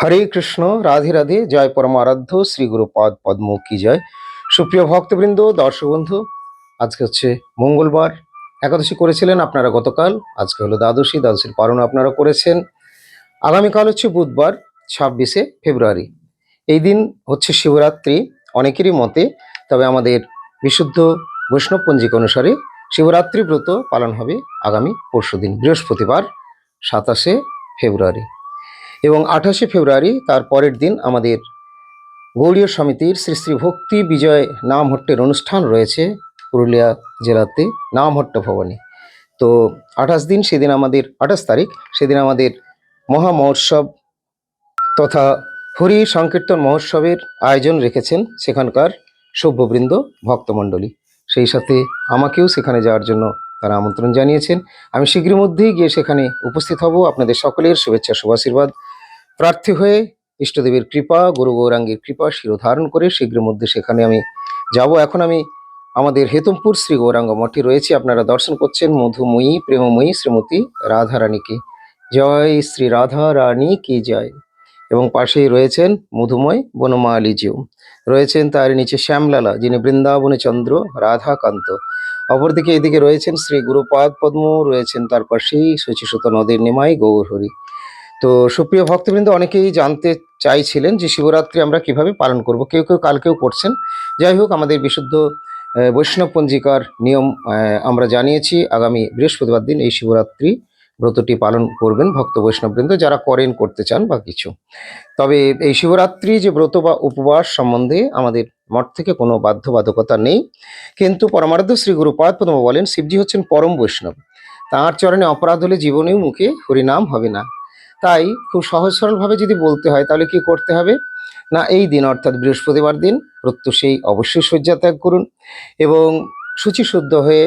হরে কৃষ্ণ, রাধে রাধে, জয় পরমারাধ্য, শ্রী গুরুপাদ পদ্ম কি জয়। সুপ্রিয় ভক্তবৃন্দ, দর্শক বন্ধু, আজকে হচ্ছে মঙ্গলবার, একাদশী করেছিলেন আপনারা গতকাল, আজকে হলো দ্বাদশী, দ্বাদশীর পালন আপনারা করেছেন। আগামীকাল হচ্ছে বুধবার, ছাব্বিশে ফেব্রুয়ারি। এই দিন হচ্ছে শিবরাত্রি, অনেকেরই মতে, তবে আমাদের বিশুদ্ধ বৈষ্ণব পঞ্জিকা অনুসারে শিবরাত্রি ব্রত পালন হবে আগামী পরশুদিন, বৃহস্পতিবার, সাতাশে ফেব্রুয়ারি। এবং আঠাশে ফেব্রুয়ারি তার পরের দিন আমাদের গৌড়ীয় সমিতির শ্রী শ্রী ভক্তি বিজয় নামহট্টের অনুষ্ঠান রয়েছে পুরুলিয়া জেলাতে নামহট্ট ভবনে। তো আঠাশ দিন সেদিন আমাদের, আঠাশ তারিখ সেদিন আমাদের মহা মহোৎসব তথা হরি সংকীর্তন মহোৎসবের আয়োজন রেখেছেন সেখানকার সভ্যবৃন্দ ভক্তমণ্ডলী। সেই সাথে আমাকেও সেখানে যাওয়ার জন্য তারা আমন্ত্রণ জানিয়েছেন। আমি শীঘ্র মধ্যেই গিয়ে সেখানে উপস্থিত হব। আপনাদের সকলের শুভেচ্ছা, শুভাশীর্বাদ। প্রার্থী হয়ে ইষ্টদেবীর কৃপা, গুরু গৌরাঙ্গের কৃপা, শিরোধারণ করে শীঘ্র মধ্যে সেখানে আমি যাব। এখন আমি আমাদের হেতমপুর শ্রী গৌরাঙ্গ মঠে রয়েছে। আপনারা দর্শন করছেন মধুময়ী, প্রেমময়ী শ্রীমতী রাধা রানীকে জয় শ্রী রাধা রানী কি জয়? এবং পাশেই রয়েছেন মধুময় বনমালীজিও। রয়েছেন তার নিচে শ্যামলালা, যিনি বৃন্দাবনে চন্দ্র, রাধাকান্ত। অপরদিকে এদিকে রয়েছেন শ্রী গুরুপাদ পদ্ম, রয়েছেন তার পাশেই শচীসুত নদীর নিমাই, গৌরহরি। তো সুপ্রিয় ভক্তবৃন্দ, অনেকেই জানতে চাইছিলেন যে শিবরাত্রি আমরা কীভাবে পালন করব। কেউ কেউ কালকেও করছেন। যাই হোক, আমাদের বিশুদ্ধ বৈষ্ণব পঞ্জিকার নিয়ম আমরা জানিয়েছি, আগামী বৃহস্পতিবার দিন এই শিবরাত্রি ব্রতটি পালন করবেন ভক্ত বৈষ্ণববৃন্দ, যারা করেন, করতে চান বা কিছু। তবে এই শিবরাত্রি যে ব্রত বা উপবাস সম্বন্ধে আমাদের মঠ থেকে কোনো বাধ্যবাধকতা নেই। কিন্তু পরমারাধ্য শ্রী গুরুপাদ প্রথম বলেন, শিবজি হচ্ছেন পরম বৈষ্ণব। তাঁর চরণে অপরাধ হলে জীবনেও মুখে হরিনাম হবে না। তাই খুব সহজ সরলভাবে যদি বলতে হয়, তাহলে কি করতে হবে? না, এই দিন অর্থাৎ বৃহস্পতিবার দিন প্রত্যুষেই অবশ্যই শয্যা ত্যাগ করুন এবং শুচিশুদ্ধ হয়ে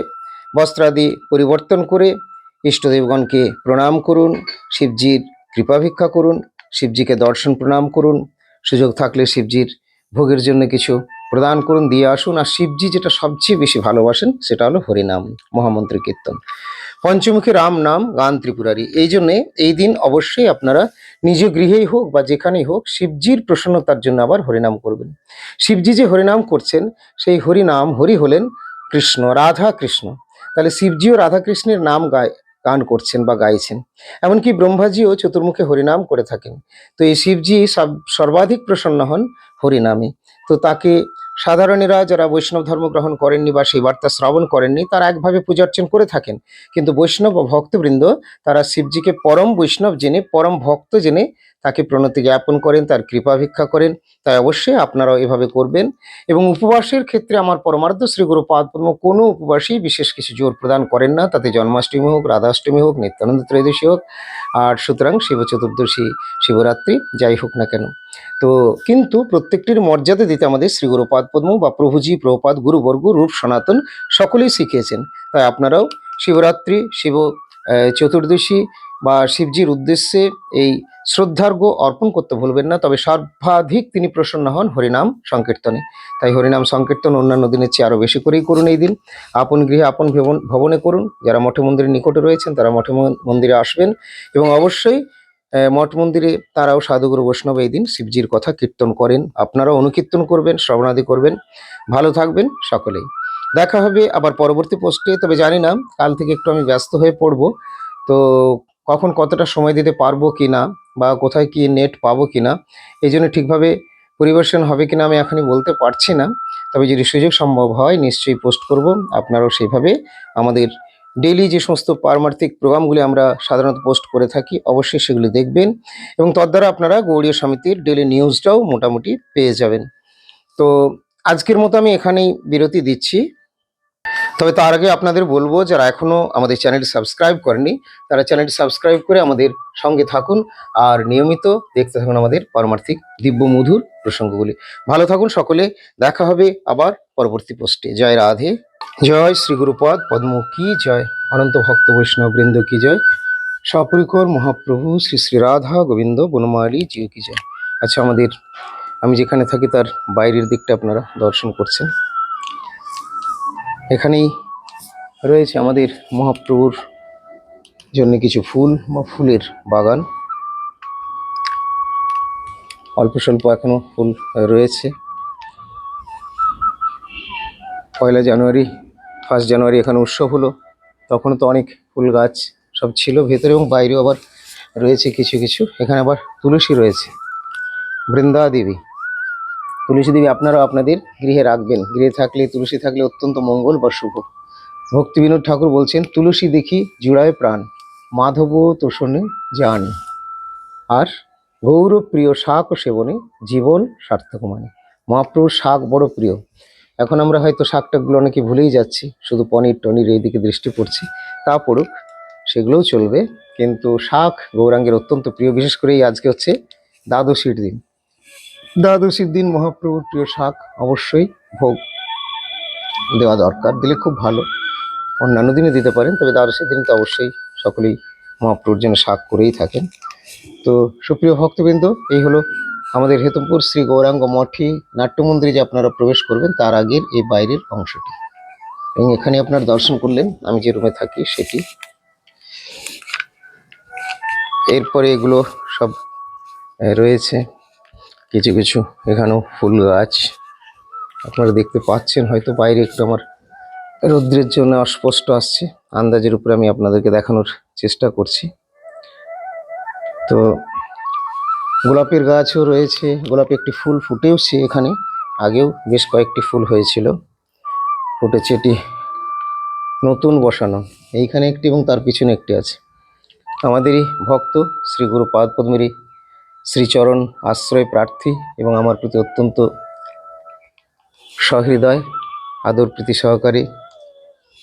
বস্ত্রাদি পরিবর্তন করে ইষ্টদেবগণকে প্রণাম করুন, শিবজির কৃপা ভিক্ষা করুন, শিবজিকে দর্শন প্রণাম করুন, সুযোগ থাকলে শিবজির ভোগের জন্য কিছু প্রদান করুন, দিয়ে আসুন। আর শিবজি যেটা সবচেয়ে বেশি ভালোবাসেন, সেটা হলো হরিনাম, মহামন্ত্র কীর্তন। পঞ্চমুখী রাম নাম গান ত্রিপুরারী এই জন্যে এই দিন অবশ্যই আপনারা নিজ গৃহেই হোক বা যেখানেই হোক শিবজির প্রসন্নতার জন্য আবার হরিনাম করবেন। শিবজি যে হরিনাম করছেন, সেই হরিনাম হরি হলেন কৃষ্ণ, রাধা কৃষ্ণ। তাহলে শিবজিও রাধা কৃষ্ণের নাম গায়, গান করছেন বা গাইছেন। এমনকি ব্রহ্মাজিও চতুর্মুখে হরিনাম করে থাকেন। তো এই শিবজি সব- সর্বাধিক প্রসন্ন হন হরিনামে। তো তাকে সাধারণেরা যারা বৈষ্ণব ধর্ম গ্রহণ করেননি বা সেই বার্তা শ্রবণ করেননি, তারা একভাবে পূজা অর্চন করে থাকেন। কিন্তু বৈষ্ণব ভক্তবৃন্দ, তারা শিবজিকে পরম বৈষ্ণব জেনে, পরম ভক্ত জেনে তাকে প্রণতি জ্ঞাপন করেন, তার কৃপা ভিক্ষা করেন। তাই অবশ্যই আপনারাও এভাবে করবেন। এবং উপবাসের ক্ষেত্রে আমার পরমার্থ শ্রী গুরু পাদপদ্ম কোনো উপবাসী বিশেষ কিছু জোর প্রদান করেন না। তাতে জন্মাষ্টমী হোক, রাধাষ্টমী হোক, নিত্যানন্দ ত্রয়োদশী হোক, আর সুতরাং শিব চতুর্দশী, শিবরাত্রি, যাই হোক না কেন। তো কিন্তু প্রত্যেকটির মর্যাদা দিতে আমাদের শ্রী গুরুপাদ পদ্ম বা প্রভুজি প্রভুপাদ গুরুবর্গ রূপ সনাতন সকলেই শিখিয়েছেন। তাই আপনারাও শিবরাত্রি, শিব চতুর্দশী বা শিবজির উদ্দেশ্যে এই শ্রদ্ধার্ঘ অর্পণ করতে ভুলবেন না। তবে সর্বাধিক তিনি প্রসন্ন হন হরিনাম সংকীর্তনে। তাই হরিনাম সংকীর্তন অন্যান্য দিনের চেয়ে আরও বেশি করেই করুন এই দিন। আপন গৃহে আপন ভবন করুন। যারা মঠে মন্দিরের নিকটে রয়েছেন তারা মঠে মন্দিরে আসবেন এবং অবশ্যই মঠ মন্দিরে তারাও সাধুগুরু বৈষ্ণব এই দিন শিবজির কথা কীর্তন করেন। আপনারাও অনুকীর্তন করবেন, শ্রবণাদি করবেন। ভালো থাকবেন সকলেই। দেখা হবে আবার পরবর্তী পোস্টে তবে জানি না, কাল থেকে একটু আমি ব্যস্ত হয়ে পড়ব। তো কখন কতটা সময় দিতে পারব কি না বা কোথায় কি নেট পাবো কি না, এই জন্য ঠিকভাবে পরিবেশন হবে কিনা আমি এখনই বলতে পারছি না। তবে যদি সুযোগ সম্ভব হয়, নিশ্চয়ই পোস্ট করব। আপনারাও সেইভাবে আমাদের ডেইলি যে সমস্ত পারমার্থিক প্রোগ্রামগুলি আমরা সাধারণত পোস্ট করে থাকি, অবশ্যই সেগুলি দেখবেন এবং তদ্বারা আপনারা গৌড়ীয় সমিতির ডেলি নিউজটাও মোটামুটি পেয়ে যাবেন। তো আজকের মতো আমি এখানেই বিরতি দিচ্ছি। তবে তার আগে আপনাদের বলব, যারা এখনও আমাদের চ্যানেলটি সাবস্ক্রাইব করেনি তারা চ্যানেলটি সাবস্ক্রাইব করে আমাদের সঙ্গে থাকুন আর নিয়মিত দেখতে থাকুন আমাদের পারমার্থিক দিব্য মধুর প্রসঙ্গগুলি। ভালো থাকুন সকলে, দেখা হবে আবার পরবর্তী পোস্টে। জয় রাধে, জয় শ্রী গুরুপদ পদ্ম কি জয়, অনন্ত ভক্ত বৈষ্ণব বৃন্দ কি জয় সপরিকর মহাপ্রভু শ্রী শ্রী রাধা গোবিন্দ বনমালী জিও কি জয়। আচ্ছা আমাদের, আমি যেখানে থাকি তার বাইরের দিকটা আপনারা দর্শন করছেন। এখানেই রয়েছে আমাদের মহাপ্রভুর জন্য কিছু ফুল বা ফুলের বাগান। অল্প স্বল্প এখনও ফুল রয়েছে। পয়লা জানুয়ারি, ফার্স্ট জানুয়ারি এখানে উৎসব হলো। তখনও তো অনেক ফুল গাছ সব ছিল ভেতরে এবং বাইরেও আবার রয়েছে কিছু কিছু। এখানে আবার তুলসী রয়েছে বৃন্দা দেবী তুলসী দেবী আপনারাও আপনাদের গৃহে রাখবেন। গৃহে থাকলে, তুলসী থাকলে অত্যন্ত মঙ্গল বা শুভ। ভক্তি বিনোদ ঠাকুর বলছেন, তুলসী দেখি জুড়ায় প্রাণ মাধব তোষণে যান আর গৌরব প্রিয় শাক ও সেবনে জীবন সার্থক মানে। মহাপ্রভুর শাক বড় প্রিয়। এখন আমরা হয়তো শাকটাগুলো অনেকে ভুলেই যাচ্ছি, শুধু পনির টনির এই দিকে দৃষ্টি পড়ছি, তা পড়ুক, সেগুলোও চলবে। কিন্তু শাক গৌরাঙ্গের অত্যন্ত প্রিয়, বিশেষ করে আজকে হচ্ছে দ্বাদশীর দিন। দ্বাদশীর দিন মহাপ্রভুর প্রিয় শাক অবশ্যই ভোগ দেওয়া দরকার। দিলে খুব ভালো। অন্যান্য দিনে দিতে পারেন, তবে দ্বাদশীর দিন তো অবশ্যই সকলেই মহাপ্রভুর জন্য শাক করেই থাকেন। তো সুপ্রিয় ভক্তবৃন্দ, এই হলো আমাদের হেতমপুর শ্রী গৌরাঙ্গ মঠে নাট্যমন্দিরে যে আপনারা প্রবেশ করবেন, তার আগের এই বাইরের অংশটি। এবং এখানে আপনার দর্শন করলেন, আমি যে রুমে থাকি সেটি। এরপরে এগুলো সব রয়েছে। কিছু কিছু এখানেও ফুল গাছ। আপনারা দেখতে পাচ্ছেন, হয়তো বাইরে একটু আমার রৌদ্রের জন্য অস্পষ্ট আসছে। আন্দাজের উপরে আমি আপনাদেরকে দেখানোর চেষ্টা করছি। তো গোলাপের গাছও রয়েছে, গোলাপে একটি ফুল ফুটেওছে এখানে। আগেও বেশ কয়েকটি ফুল হয়েছিল। ফুটেছে এটি নতুন বসানো। এইখানে একটি এবং তার পিছনে একটি আছে। আমাদেরই ভক্ত শ্রী গুরু শ্রীচরণ আশ্রয় প্রার্থী এবং আমার প্রতি অত্যন্ত সহৃদয়, আদর প্রীতি সহকারে।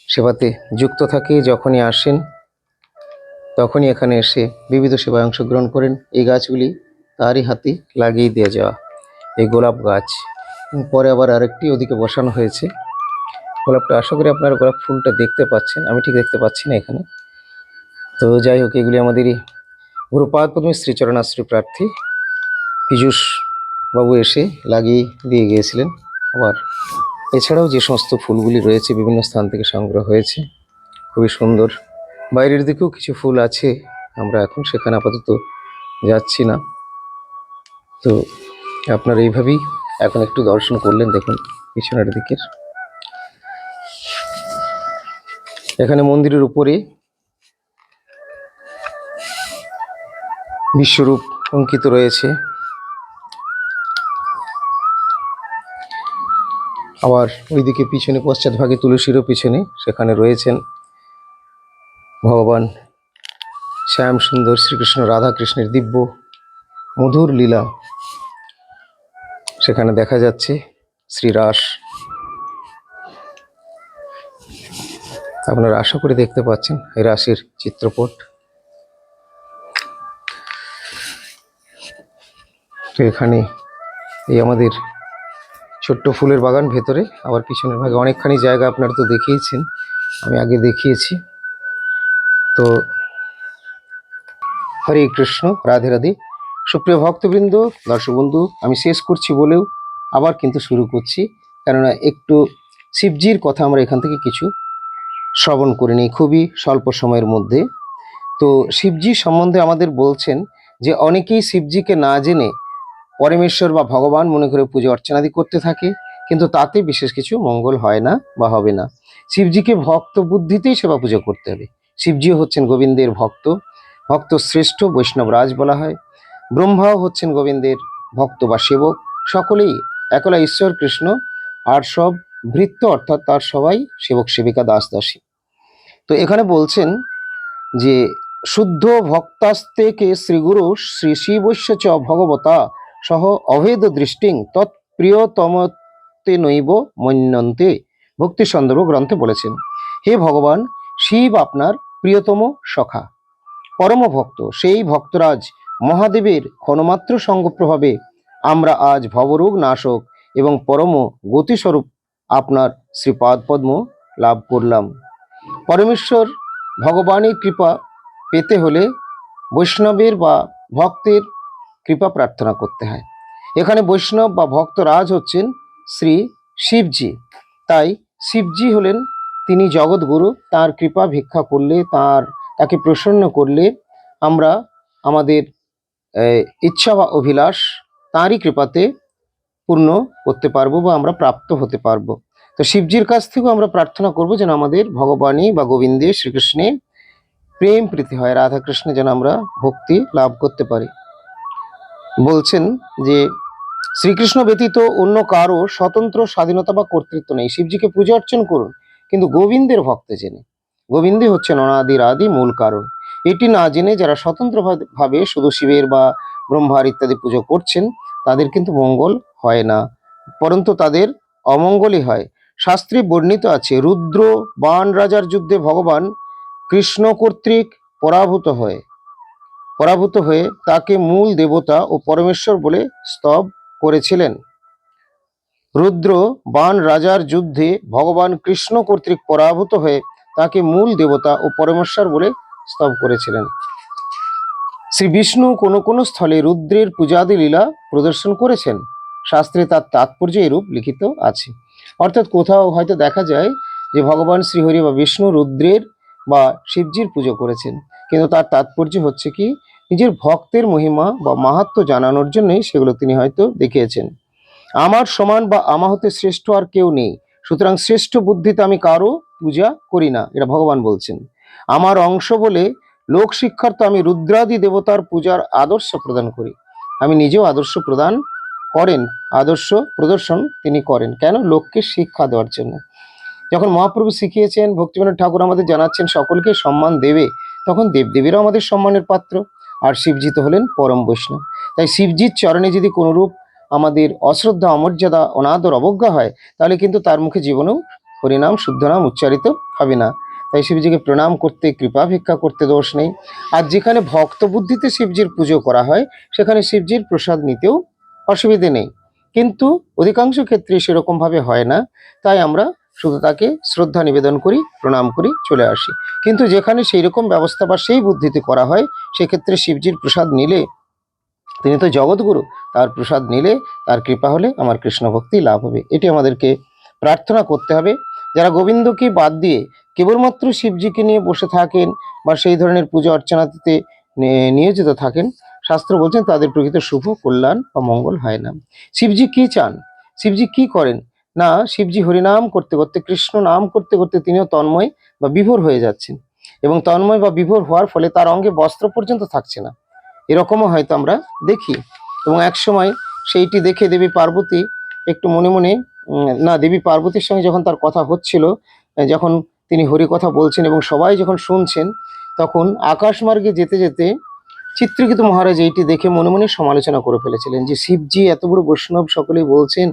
সেবাতে যুক্ত থাকে, যখনই আসেন, তখনই এখানে এসে বিবিধ সেবায় অংশগ্রহণ করেন। এই গাছগুলি তারই হাতে লাগিয়ে দিয়ে যাওয়া, এই গোলাপ গাছ। পরে আবার আরেকটি ওদিকে বসানো হয়েছে। গোলাপটা আশা করি আপনারা গোলাপ ফুলটা দেখতে পাচ্ছেন, আমি ঠিক দেখতে পাচ্ছি না এখানে। তো যাই হোক, এগুলি আমাদেরই গুরুপাদ পদ্মী শ্রীচরণাশ্রী প্রার্থী পীযূষ বাবু এসে লাগিয়ে দিয়ে গিয়েছিলেন আবার। এছাড়াও যে সমস্ত ফুলগুলি রয়েছে, বিভিন্ন স্থান থেকে সংগ্রহ হয়েছে, খুবই সুন্দর। বাইরের দিকেও কিছু ফুল আছে, আমরা এখন সেখানে আপাতত যাচ্ছি না। তো আপনারা এইভাবেই এখন একটু দর্শন করলেন, দেখুন পিছনের দিকের। এখানে মন্দিরের উপরে বিশ্বরূপ অঙ্কিত রয়েছে। আবার ওইদিকে পিছনে পশ্চাৎভাগে তুলসীরও পিছনে সেখানে রয়েছেন ভগবান শ্যাম সুন্দর শ্রীকৃষ্ণ রাধাকৃষ্ণের দিব্য মধুর লীলা। সেখানে দেখা যাচ্ছে শ্রীরাস। আপনারা আশা করে দেখতে পাচ্ছেন এই রাসের চিত্রপট। তো এখানে এই আমাদের ছোট্ট ফুলের বাগান ভেতরে। আবার পিছনের ভাগে অনেকখানি জায়গা আপনারা তো দেখিয়েছেন, আমি আগে দেখিয়েছি। তো হরে কৃষ্ণ, রাধে রাধে। সুপ্রিয় ভক্তবৃন্দ দর্শক বন্ধু আমি শেষ করছি বলেও আবার কিন্তু শুরু করছি, কেননা একটু শিবজির কথা আমরা এখান থেকে কিছু শ্রবণ করে নিই খুবই স্বল্প সময়ের মধ্যে। তো শিবজি সম্বন্ধে আমাদের বলছেন যে অনেকেই শিবজিকে না জেনে পরমেশ্বর বা ভগবান মনে করে পুজো অর্চনাদি করতে থাকে, কিন্তু তাতে বিশেষ কিছু মঙ্গল হয় না বা হবে না। শিবজিকে ভক্ত বুদ্ধিতেই সেবা পুজো করতে হবে। শিবজিও হচ্ছেন গোবিন্দের ভক্ত। ভক্ত শ্রেষ্ঠ বৈষ্ণব রাজ বলা হয়। ব্রহ্মাও হচ্ছেন গোবিন্দের ভক্ত বা সেবক। সকলেই একলা ঈশ্বর, কৃষ্ণ আর সব ভৃত্য অর্থাৎ তার সবাই সেবক, সেবিকা, দাস, দাসী। তো এখানে বলছেন যে, শুদ্ধ ভক্তাস্তেকে শ্রীগুরু শ্রী শিবস্য চ ভগবতা সহ অভেদ দৃষ্টিং তৎপ্রিয়তমতে নৈব মন্যন্তে। ভক্তি সন্দর্ভ গ্রন্থে বলেছেন, হে ভগবান, শিব আপনার প্রিয়তম সখা। পরম ভক্ত, সেই ভক্তরাজ মহাদেবের ক্ষণমাত্র সঙ্গ প্রভাবে আমরা আজ ভবরোগ নাশক এবং পরম গতিস্বরূপ আপনার শ্রীপাদ পদ্ম লাভ করলাম। পরমেশ্বর ভগবানের কৃপা পেতে হলে বৈষ্ণবের বা ভক্তের কৃপা প্রার্থনা করতে হয়। এখানে বৈষ্ণব বা ভক্তরাজ হচ্ছেন শ্রী শিবজি। তাই শিবজি হলেন তিনি জগৎগুরু, তার কৃপা ভিক্ষা করলে, তার, তাকে প্রসন্ন করলে আমরা আমাদের ইচ্ছা বা অভিলাষ তাঁরই কৃপাতে পূর্ণ করতে পারব বা আমরা প্রাপ্ত হতে পারব। তো শিবজির কাছ থেকেও আমরা প্রার্থনা করব যেন আমাদের ভগবানই বা গোবিন্দে শ্রীকৃষ্ণে প্রেম প্রীতি হয়, রাধাকৃষ্ণে যেন আমরা ভক্তি লাভ করতে পারি। বলছেন যে শ্রীকৃষ্ণ ব্যতীত অন্য কারও স্বতন্ত্র স্বাধীনতা বা কর্তৃত্ব নেই। শিবজিকে পূজা অর্চন করুন, কিন্তু গোবিন্দের ভক্ত জেনে। গোবিন্দই হচ্ছেন অনাদির আদি মূল কারণ। এটি না জেনে যারা স্বতন্ত্র ভাবে শুধু শিবের বা ব্রহ্মার ইত্যাদি পুজো করছেন, তাদের কিন্তু মঙ্গল হয় না, পরন্তু তাদের অমঙ্গলই হয়। শাস্ত্রে বর্ণিত আছে, রুদ্র বাণ রাজার যুদ্ধে ভগবান কৃষ্ণ কর্তৃক পরাভূত হয়ে। পরাভূত হয়ে তাকে মূল দেবতা ও পরমেশ্বর বলে স্তব করেছিলেন। রুদ্র বান রাজার যুদ্ধে ভগবান কৃষ্ণ কর্তৃক পরাভূত হয়ে তাকে মূল দেবতা ও পরমেশ্বর বলে স্তব করেছিলেন। শ্রী বিষ্ণু কোনো কোনো স্থলে রুদ্রের পূজাদি লীলা প্রদর্শন করেছেন। শাস্ত্রে তার তাৎপর্য এরূপ লিখিত আছে। অর্থাৎ কোথাও হয়তো দেখা যায় যে ভগবান শ্রীহরি বা বিষ্ণু রুদ্রের বা শিবজির পুজো করেছেন। কিন্তু তার তাৎপর্য হচ্ছে কি নিজের ভক্তের মহিমা বা মাহাত্ম জানানোর জন্যই সেগুলো তিনি হয়তো দেখিয়েছেন। আমার সমান বা আমা হতে শ্রেষ্ঠ আর কেউ নেই। সুতরাং শ্রেষ্ঠ বুদ্ধিতে আমি কারও পূজা করি না, এটা ভগবান বলছেন। আমার অংশ বলে লোক শিক্ষার্থ আমি রুদ্রাদি দেবতার পূজার আদর্শ প্রদান করি। আমি নিজেও আদর্শ প্রদান করেন, আদর্শ প্রদর্শন তিনি করেন। কেন? লোককে শিক্ষা দেওয়ার জন্য। যখন মহাপ্রভু শিখিয়েছেন ভক্তিবিনোদ ঠাকুর আমাদের জানাচ্ছেন, সকলকে সম্মান দেবে, তখন দেবদেবীরাও আমাদের সম্মানের পাত্র। আর শিবজি তো হলেন পরম বৈষ্ণব। তাই শিবজির চরণে যদি কোনোরূপ আমাদের অশ্রদ্ধা, অমর্যাদা, অনাদর, অবজ্ঞা হয়, তাহলে কিন্তু তার মুখে জীবনেও হরিনাম শুদ্ধ নাম উচ্চারিত হবে না। তাই শিবজিকে প্রণাম করতে, কৃপা ভিক্ষা করতে দোষ নেই। আর যেখানে ভক্ত বুদ্ধিতে শিবজির পুজো করা হয়, সেখানে শিবজির প্রসাদ নিতেও অসুবিধে নেই। কিন্তু অধিকাংশ ক্ষেত্রে সেরকমভাবে হয় না। তাই আমরা শুধু তাকে শ্রদ্ধা নিবেদন করি, প্রণাম করি, চলে আসি। কিন্তু যেখানে সেই রকম ব্যবস্থা বা সেই বুদ্ধিতে করা হয়, সেক্ষেত্রে শিবজির প্রসাদ নিলে, তিনি তো জগৎগুরু, তার প্রসাদ নিলে তার কৃপা হলে আমার কৃষ্ণ ভক্তি লাভ হবে। এটি আমাদেরকে প্রার্থনা করতে হবে। যারা গোবিন্দকে বাদ দিয়ে কেবলমাত্র শিবজিকে নিয়ে বসে থাকেন বা সেই ধরনের পূজা অর্চনাতে নিয়োজিত থাকেন, শাস্ত্র বলছেন তাদের প্রকৃত শুভ কল্যাণ বা মঙ্গল হয় না। শিবজি কি চান? শিবজি কি করেন? না, শিবজি হরিনাম করতে করতে, কৃষ্ণ নাম করতে করতে তিনিও তন্ময় বা বিভোর হয়ে যাচ্ছেন। এবং তন্ময় বা বিভোর হওয়ার ফলে তার অঙ্গে বস্ত্র পর্যন্ত থাকছে না। এরকমও হয়তো আমরা দেখি। এবং এক সময় সেইটি দেখে দেবী পার্বতী একটু মনে মনে না, দেবী পার্বতীর সঙ্গে যখন তার কথা হচ্ছিল যখন তিনি হরি কথা বলছেন এবং সবাই যখন শুনছেন, তখন আকাশমার্গে যেতে যেতে চিত্রকিত মহারাজ এইটি দেখে মনে মনে সমালোচনা করে ফেলেছিলেন যে শিবজি এত বড় বৈষ্ণব সকলেই বলছেন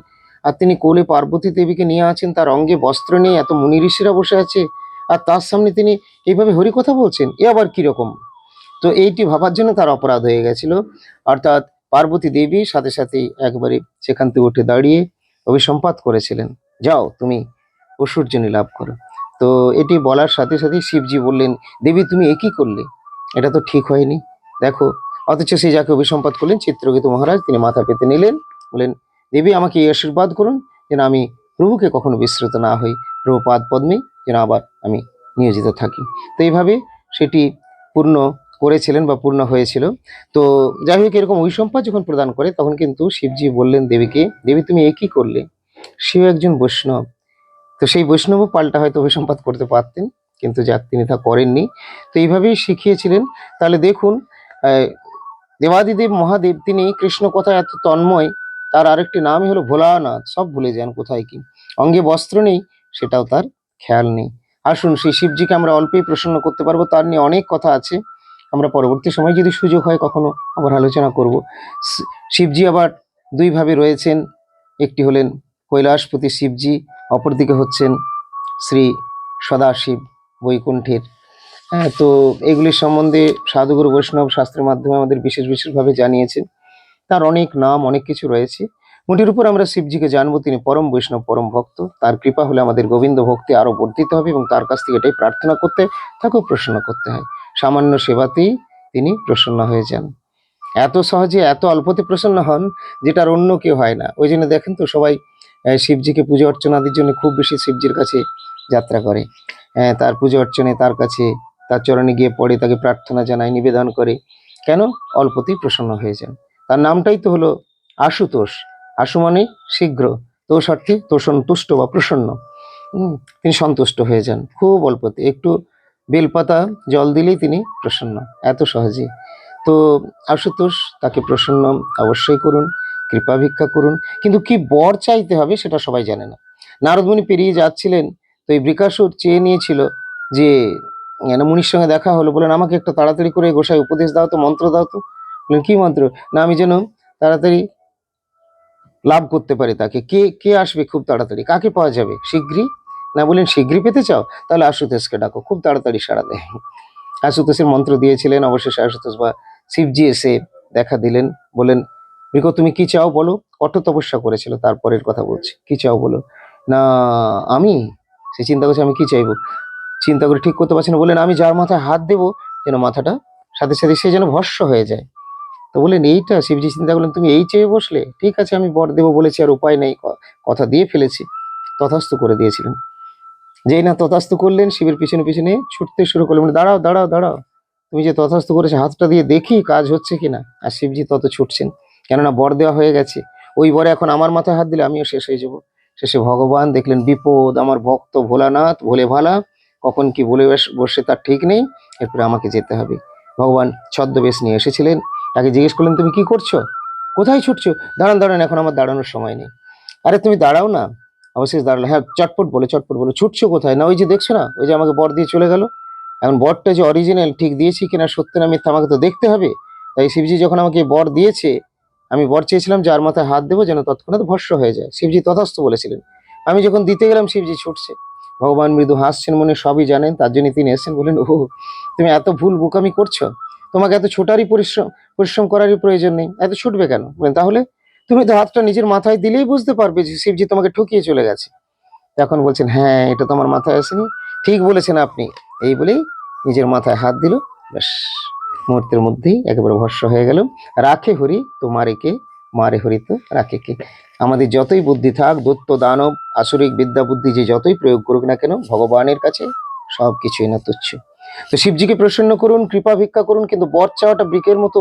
আর তিনি কোলে পার্বতী দেবীকে নিয়ে আছেন, তার অঙ্গে বস্ত্র নিয়ে, এত মুনি ঋষিরা বসে আছে, আর তার সামনে তিনি এইভাবে হরি কথা বলছেন, এ আবার কীরকম? তো এইটি ভাবার জন্য তার অপরাধ হয়ে গেছিল। অর্থাৎ পার্বতী দেবী সাথে সাথে একবারে সেখান থেকে উঠে দাঁড়িয়ে অভিসম্পাত করেছিলেন। যাও, তুমি ঐশ্বর্যনী লাভ করো। তো এটি বলার সাথে সাথে শিবজি বললেন, দেবী, তুমি একই করলে? এটা তো ঠিক হয়নি। দেখো, অথচ সে যাকে অভিসম্পাত করলেন চিত্রকেতু মহারাজ, তিনি মাথা পেতে নিলেন বলেন দেবী, আমাকে এই আশীর্বাদ করুন যেন আমি প্রভুকে কখনো বিস্মৃত না হই। প্রভু পাদ পদ্মে যেন আবার আমি নিয়োজিত থাকি। তো এইভাবে সেটি পূর্ণ করেছিলেন বা পূর্ণ হয়েছিল। তো যাই হোক, এরকম অভিসম্পাদ যখন প্রদান করে, তখন কিন্তু শিবজি বললেন দেবীকে, দেবী, তুমি একই করলে? শিব একজন বৈষ্ণব। তো সেই বৈষ্ণবও পাল্টা হয়তো অভিসম্পাদ করতে পারতেন, কিন্তু যাক তিনি তা করেননি। তো এইভাবেই শিখিয়েছিলেন। তাহলে দেখুন দেবাদিদেব মহাদেব, তিনি কৃষ্ণ কথা এত তন্ময় তার আরেকটি নামই হলো ভোলানাথ। সব ভুলে যান কোথায় কি। অঙ্গে বস্ত্র নেই, সেটাও তার খেয়াল নেই। আসুন সেই শিবজিকে আমরা অল্পেই প্রসন্ন করতে পারব, তার নিয়ে অনেক কথা আছে। আমরা পরবর্তী সময় যদি সুযোগ হয় কখনো আবার আলোচনা করব। শিবজি আবার দুইভাবে রয়েছেন। একটি হলেন কৈলাসপতি শিবজি, অপরদিকে হচ্ছেন শ্রী সদাশিব বৈকুণ্ঠের। হ্যাঁ তো এগুলির সম্বন্ধে সাধুগুরু বৈষ্ণব শাস্ত্রের মাধ্যমে আমাদের বিশেষ বিশেষভাবে জানিয়েছেন। তার অনেক নাম, অনেক কিছু রয়েছে। মোটির উপর আমরা শিবজিকে জানব, তিনি পরম বৈষ্ণব, পরম ভক্ত। তার কৃপা হলে আমাদের গোবিন্দ ভক্তি আরও বর্ধিত হবে এবং তার কাছ থেকে এটাই প্রার্থনা করতে তাকেও প্রসন্ন করতে হয়। সামান্য সেবাতেই তিনি প্রসন্ন হয়ে যান। এত সহজে, এত অল্পতে প্রসন্ন হন যেটার অন্য কেউ হয় না। ওই জন্য দেখেন তো সবাই শিবজিকে পুজো অর্চনাদির জন্য খুব বেশি শিবজির কাছে যাত্রা করে। তার পুজো অর্চনে তার কাছে, তার চরণে গিয়ে পড়ে, তাকে প্রার্থনা জানায়, নিবেদন করে। কেন? অল্পতেই প্রসন্ন হয়ে যান। তার নামটাই তো হলো আশুতোষ। আশু মানে শীঘ্র। তোষ অর্থে তোষণ তুষ্ট বা প্রসন্ন। তিনি সন্তুষ্ট হয়ে যান, খুব অল্পতে। একটু বেলপাতা জল দিলেই তিনি প্রসন্ন, এত সহজেই তো আশুতোষ তাকে প্রসন্ন অবশ্যই করুন, কৃপা ভিক্ষা করুন। কিন্তু কি বর চাইতে হবে সেটা সবাই জানে না। নারদমণি পেরিয়ে যাচ্ছিলেন, তো এই বৃকাসুর চেয়ে নিয়েছিল যে মুনির সঙ্গে দেখা হলো বলেন, আমাকে একটা তাড়াতাড়ি করে গোসাই উপদেশ দাও তো, মন্ত্র দাও তো। কি মন্ত্র? না, আমি যেন তাড়াতাড়ি লাভ করতে পারি তাকে। কে কে আসবে খুব তাড়াতাড়ি? কাকে পাওয়া যাবে? শীঘ্রই না বলেন শীঘ্রই পেতে চাও? তাহলে আশুতোষকে ডাকো, খুব তাড়াতাড়ি সাড়া দেয়। আশুতোষের মন্ত্র দিয়েছিলেন, অবশেষে আশুতোষ বা শিবজি এসে দেখা দিলেন বলেন রিকো তুমি কি চাও বলো? কঠোর তপস্যা করেছিল, তারপরের কথা বলছি। কি চাও বলো? না, আমি? সে চিন্তা করছে, আমি কি চাইব? চিন্তা করে ঠিক করতে পারছি না। বললেন, আমি যার মাথায় হাত দেবো, যেন মাথাটা সাথে সাথে সে যেন ভস্য হয়ে যায়। তো বললেন, এইটা শিবজি চিন্তা করলেন, তুমি এই চেয়ে বসলে? ঠিক আছে, আমি বর দেবো বলেছি, আর উপায় নেই কথা দিয়ে ফেলেছি। তথাস্তু করে দিয়েছিলেন। যেই না তথাস্তু করলেন, শিবের পিছনে পিছনে ছুটতে শুরু করলেন দাঁড়াও দাঁড়াও দাঁড়াও, তুমি যে তথাস্তু করেছ, হাতটা দিয়ে দেখি কাজ হচ্ছে কিনা? আর শিবজি তত ছুটছেন, কেননা বর দেওয়া হয়ে গেছে। ওই বরে এখন আমার মাথায় হাত দিলে আমিও শেষ হয়ে যাব। শেষে ভগবান দেখলেন, বিপদ, আমার ভক্ত ভোলানাথ, ভোলে ভালা, কখন কি বলে বসে তার ঠিক নেই, এরপরে আমাকে যেতে হবে। ভগবান ছদ্মবেশ নিয়ে এসেছিলেন তাকে জিজ্ঞেস করলেন, তুমি কি করছ? কোথায় ছুটছো? দাঁড়ান দাঁড়ান, এখন আমার দাঁড়ানোর সময় নেই। আরে, তুমি দাঁড়াও না। অবশেষ দাঁড়াল হ্যাঁ চটপট বলে চটপট বলে, ছুটছো কোথায়? না, ওই যে দেখছ না, ওই যে আমাকে বর দিয়ে চলে গেল। এখন বরটা যে অরিজিনাল ঠিক দিয়েছি কিনা সত্য না মিথ্যা আমাকে তো দেখতে হবে। তাই শিবজি যখন আমাকে বর দিয়েছে, আমি বর চেয়েছিলাম যার মাথায় হাত দেবো যেন তৎক্ষণাৎ ভস্য হয়ে যায়। শিবজি তথাস্থ বলেছিলেন। আমি যখন দিতে গেলাম, শিবজি ছুটছে। ভগবান মৃদু হাসছেন মনে সবই জানেন, তার জন্য তিনি এসেছেন বলেন ও তুমি এত ভুল বোকামি করছ? তোমাকে এত ছোটারই পরিশ্রম পরিশ্রম করারই প্রয়োজন নেই। এত ছুটবে কেন? তাহলে তুমি তো হাতটা নিজের মাথায় দিলেই বুঝতে পারবে যে শিবজি তোমাকে ঠকিয়ে চলে গেছে। এখন বলছেন হ্যাঁ এটা তো আমার মাথায় আসেনি। ঠিক বলেছেন আপনি। এই বলেই নিজের মাথায় হাত দিল। ব্যাস, মুহূর্তের মধ্যেই একেবারে ভস্য হয়ে গেল। রাখে হরি, তোমারে কে মারে হরি তো রাখে কে আমাদের যতই বুদ্ধি থাক দত্ত দানব, আসরিক, বিদ্যা, বুদ্ধি, যে যতই প্রয়োগ করুক না কেন, ভগবানের কাছে সব কিছুই না তুচ্ছ। তো শিবজিকে প্রসন্ন করুন, কৃপা ভিক্ষা করুন, কিন্তু বর চাওয়াটা বৃকের মতো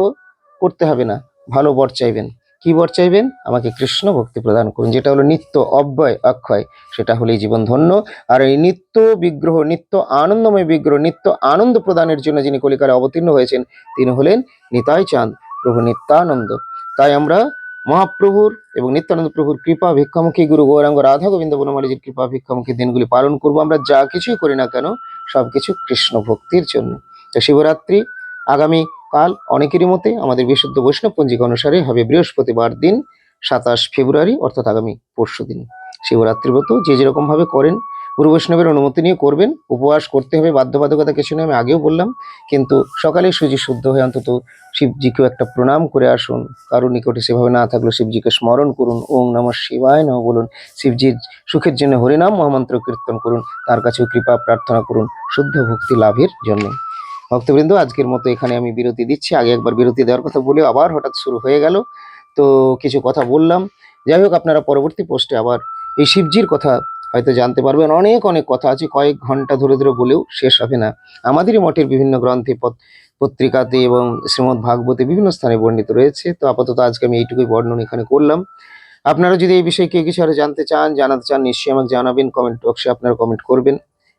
করতে হবে না। ভালো বর চাইবেন। কি বর চাইবেন? আমাকে কৃষ্ণ ভক্তি প্রদান করুন, যেটা হলো নিত্য অব্যয়, অক্ষয়। সেটা হলেই জীবন ধন্য। আর এই নিত্য বিগ্রহ, নিত্য আনন্দময় বিগ্রহ, নিত্য আনন্দ প্রদানের জন্য যিনি কলিকারে অবতীর্ণ হয়েছেন, তিনি হলেন নিতাই চাঁদ, প্রভু নিত্যানন্দ। তাই আমরা মহাপ্রভুর এবং নিত্যানন্দ প্রভুর কৃপা ভিক্ষামুখী গুরু গৌরাঙ্গ রাধা গোবিন্দ বনমালীজির কৃপা ভিক্ষামুখী দিনগুলি পালন করব। আমরা যা কিছুই করি না কেন সবকিছু কৃষ্ণ ভক্তির জন্য। তো শিবরাত্রি আগামী কাল অনেকেরই মতে আমাদের বিশুদ্ধ বৈষ্ণব পঞ্জিকা অনুসারে হবে বৃহস্পতিবার দিন সাতাশ ফেব্রুয়ারি, অর্থাৎ আগামী পরশু দিন। শিবরাত্রি ব্রত যে যেরকম ভাবে করেন গুরু বৈষ্ণবের অনুমতি নিয়ে করবেন, উপবাস করতে হবে, বাধ্যবাধকতা কিছু নেই, আমি আগেও বললাম, কিন্তু সকালে সুজি শুদ্ধ হয়ে অন্তত শিবজিকেও একটা প্রণাম করে আসুন। কারও নিকটে সেভাবে না থাকলেও শিবজিকে স্মরণ করুন, ওম নম শিবায় নম বলুন, শিবজির সুখের জন্য হরিনাম মহামন্ত্র কীর্তন করুন, তার কাছেও কৃপা প্রার্থনা করুন, শুদ্ধ ভক্তি লাভের জন্য। ভক্তবৃন্দ, আজকের মতো এখানে আমি বিরতি দিচ্ছি। আগে একবার বিরতি দেওয়ার কথা বলে আবার হঠাৎ শুরু হয়ে গেল। তো কিছু কথা বললাম। যাই হোক, আপনারা পরবর্তী পোস্টে আবার এই শিবজির কথা হয়তো জানতে পারবেন, অনেক অনেক কথা আছে, কয়েক ঘণ্টা ধরে ধরে বলেও শেষ হবে না। আমাদেরই মঠের বিভিন্ন গ্রন্থে, পত- পত্রিকাতে এবং শ্রীমদ্ ভাগবতে বিভিন্ন স্থানে বর্ণিত রয়েছে। তো আপাতত আজকে আমি এইটুকুই বর্ণন এখানে করলাম। আপনারা যদি এই বিষয়ে কেউ কিছু আরও জানতে চান, জানাতে চান, নিশ্চয়ই আমাকে জানাবেন কমেন্ট বক্সে আপনারা কমেন্ট করবেন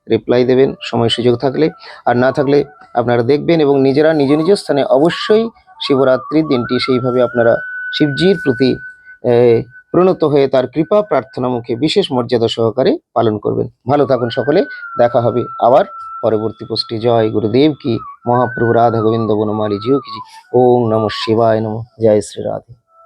রিপ্লাই দেবেন, সময় সুযোগ থাকলে। আর না থাকলে আপনারা দেখবেন এবং নিজেরা নিজ নিজ স্থানে অবশ্যই শিবরাত্রির দিনটি সেইভাবে আপনারা শিবজির প্রতি প্রণত হয়ে তার কৃপা প্রার্থনা মুখে বিশেষ মর্যাদা সহকারে পালন করবেন। ভালো থাকুন সকলে। দেখা হবে আবার পরবর্তী পোস্টে। জয় গুরুদেব কি মহাপ্রভু রাধা গোবিন্দ বনমালী জিও কি ওম নম শিবায় নম। জয় শ্রী রাধে।